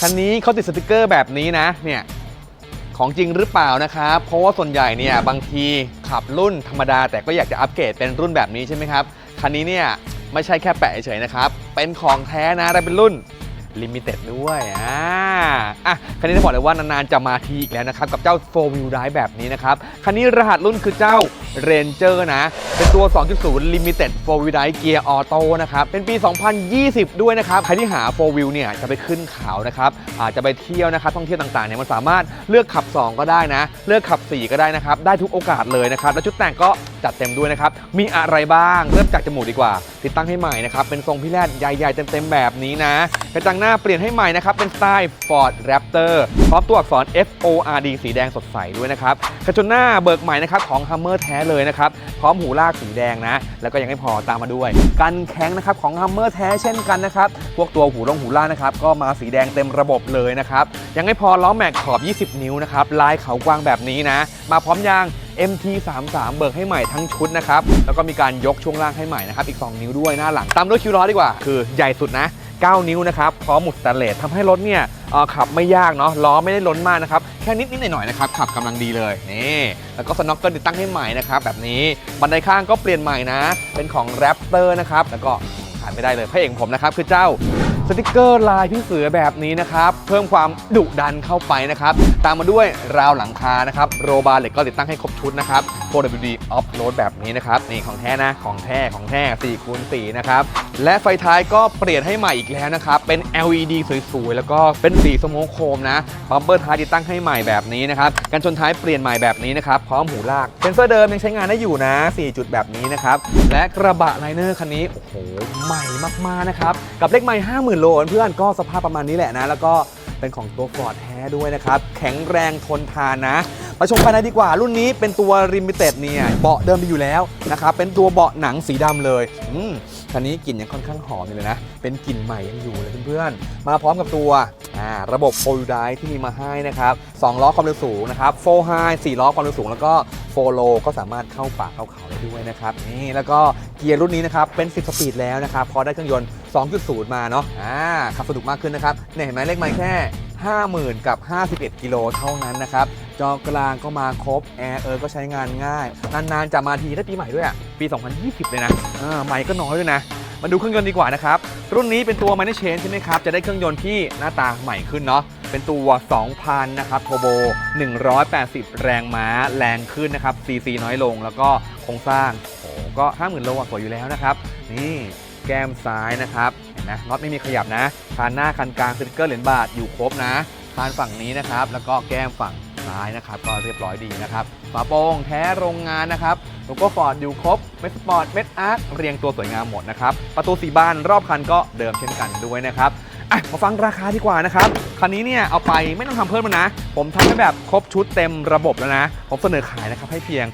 คันนี้เขาติดสติกเกอร์แบบนี้นะเนี่ยของจริงหรือเปล่านะครับ เพราะว่าส่วนใหญ่เนี่ยบางทีขับรุ่นธรรมดา แต่ก็อยากจะอัปเกรดเป็นรุ่นแบบนี้ใช่ไหมครับ คันนี้เนี่ยไม่ใช่แค่แปะเฉยๆนะครับ เป็นของแท้นะได้เป็นรุ่น ลิมิเต็ดด้วยอ่าอะคันนี้ต้องบอกเลยว่านานๆจะมาทีอีกแล้วนะครับ กับเจ้า4 Wheel Drive แบบนี้นะครับ คันนี้รหัสรุ่นคือเจ้า Ranger นะ เป็นตัว 2.0 Limited 4 Wheel Drive Gear Auto นะครับ เป็นปี 2020 ด้วยนะครับ ใครที่หา 4 Wheel เนี่ย จะไปขึ้นเขานะครับ อาจจะไปเที่ยวนะครับ ท่องเที่ยวต่างๆ เนี่ย มันสามารถเลือกขับ 2 ก็ได้นะ เลือกขับ 4 ก็ได้นะครับ ได้ทุกโอกาสเลยนะครับ แล้วชุดแต่งก็ จัดเต็มด้วยนะครับ มีอะไรบ้าง เริ่มจากจมูกดีกว่า ติดตั้งให้ใหม่นะครับ เป็นทรงพิแรดใหญ่ๆ เต็มๆ แบบนี้นะ กระจังหน้าเปลี่ยนให้ใหม่นะครับ เป็นสไตล์ Ford Raptor พร้อมตัวอักษร F O R D สีแดงสดใสด้วยนะครับ กระจกหน้าเบิกใหม่นะครับของ Hummer แท้เลยนะครับ พร้อมหูลากสีแดงนะ แล้วก็ยังไม่พอตามมาด้วย กันแข็งนะครับของ Hummer แท้เช่นกันนะครับ พวกตัวหูลงหูลากนะครับก็มาสีแดงเต็มระบบเลยนะครับ ยังไม่พอล้อแม็กขอบ 20 นิ้วนะครับ ลายเขากว้างแบบนี้นะ มาพร้อมยาง MT33 เบิกให้ใหม่ทั้งชุดนะครับ แล้วก็มีการยกช่วงล่างให้ใหม่นะครับ อีก 2 นิ้วด้วยหน้าหลัง ตามด้วยคิวล้อดีกว่า คือใหญ่สุดนะ 9 นิ้วนะครับ พร้อมหมุดสแตนเลสทำให้รถเนี่ยขับไม่ยากเนาะ ล้อไม่ได้ล้นมากนะครับ แค่นิดนิดๆหน่อยๆนะครับ ขับกำลังดีเลย นี่ แล้วก็สน็อกเกิลติดตั้งให้ใหม่นะครับ แบบนี้ บันไดข้างก็เปลี่ยนใหม่นะ เป็นของ Raptor นะครับ แล้วก็ขาดไม่ได้เลยพระเอกผมนะครับคือเจ้า สติกเกอร์ลายพี่เสือแบบนี้นะครับ เพิ่มความดุดันเข้าไปนะครับ ตามมาด้วยราวหลังคานะครับ โรบาร์เหล็กก็ติดตั้งให้ครบชุดนะครับ 4WD Off Road แบบนี้นะครับ นี่ของแท้นะ ของแท้ ของแท้4คูณ4นะครับ และไฟท้ายก็เปลี่ยนให้ใหม่อีกแล้วนะครับ เป็น LED สวยๆ แล้วก็เป็นสีสโมคโครมนะบัมเปอร์ท้ายติดตั้งให้ใหม่แบบนี้นะครับ กันชนท้ายเปลี่ยนใหม่แบบนี้นะครับ พร้อมหูลาก เซนเซอร์เดิมยังใช้งานได้อยู่นะ 4 จุดแบบนี้นะครับ และกระบะไลเนอร์คันนี้ โอ้โห ใหม่มากๆ นะครับ กับเลขใหม่0,000 โลเพื่อนก็สภาพประมาณนี้แหละนะ แล้วก็เป็นของตัวฟอร์ดแท้ด้วยนะครับ แข็งแรงทนทานนะ มาชมภายในดีกว่า รุ่นนี้เป็นตัว Limited เนี่ยเบาะเดิมมีอยู่แล้วนะครับ เป็นตัวเบาะหนังสีดำเลยอืมคันนี้กลิ่นยังค่อนข้างหอมอยู่เลยนะ เป็นกลิ่นใหม่ยังอยู่เลยเพื่อนๆ มาพร้อมกับตัวระบบโฟลไดที่มีมาให้นะครับ2ล้อความเร็วสูงนะครับโฟไฮ4ล้อความเร็วสูง แล้วก็โฟโลก็สามารถเข้าป่าเข้าเขาได้ด้วยนะครับนี่แล้วก็เกียร์รุ่นนี้นะครับเป็น 10 สปีดแล้วนะครับพอได้เครื่องยนต์ 2.0 มาเนาะอ่าขับสนุกมากขึ้นนะครับเนี่ยเห็นไหมเลขไม้แค่ 50,000 กับ 51 กิโลเท่านั้นนะครับ จอกลางก็มาครบ แอร์เออก็ใช้งานง่าย นานๆจะมาทีได้ปีใหม่ด้วยอะ ปี 2020 เลยนะอ่าใหม่ก็น้อยด้วยนะ มาดูเครื่องยนต์ดีกว่านะครับ รุ่นนี้เป็นตัว Minor Change ใช่ไหมครับ จะได้เครื่องยนต์ที่หน้าตาใหม่ขึ้นเนาะเป็นตัว 2,000 นะครับโทโบ 180 แรงม้าแรงขึ้นนะครับ CC น้อยลงแล้วก็โครงสร้างโอ้ก็ 50,000 โลอะสวยอยู่แล้วนะครับ นี่แก้มซ้ายนะครับ นไหมน็อตไม่มีขยับนะคานหน้าคันกลางสติกเกอร์เหรียญบาทอยู่ครบนะคานฝั่งนี้นะครับ แล้วก็แก้มฝั่งซ้ายนะครับ ก็เรียบร้อยดีนะครับฝาโปร่งแท้โรงงานนะครับโลโก้ฟอร์ดอยู่ครบเมสปอร์ตเมสอาร์ตเรียงตัวสวยงามหมดนะครับ ประตูสีบานรอบคันก็เดิมเช่นกันด้วยนะครับอะมาฟังราคาดีกว่านะครับคันนี้เนี่ยเอาไปไม่ต้องทำเพิ่มแล้วนะ ผมทำให้แบบครบชุดเต็มระบบแล้วนะ ผมเสนอขายนะครับให้เพียง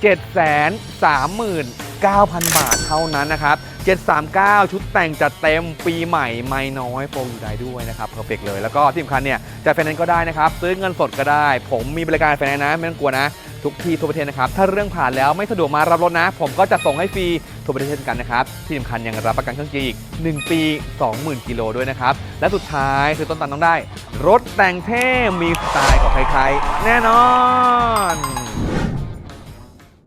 739,000 บาทเท่านั้นนะครับ 739 ชุดแต่งจัดเต็มปีใหม่ไม่น้อยโปรอยู่ได้ด้วยนะครับเพอร์เฟกเลย แล้วก็ที่สำคัญเนี่ยจ่ายไฟแนนซ์ก็ได้นะครับ ซื้อเงินสดก็ได้ ผมมีบริการไฟแนนซ์นะ ไม่ต้องกลัวนะ ทุกที่ทั่วประเทศนะครับ ถ้าเรื่องผ่านแล้วไม่สะดวกมารับรถนะ ผมก็จะส่งให้ฟรีทั่วประเทศเช่นกันนะครับ ที่สำคัญยังรับประกันเครื่องเกียร์อีก 1 ปี 20,000 กิโลด้วยนะครับ และสุดท้ายคือต้นตันต้องได้ รถแต่งเท่มีสไตล์ของใครๆแน่นอน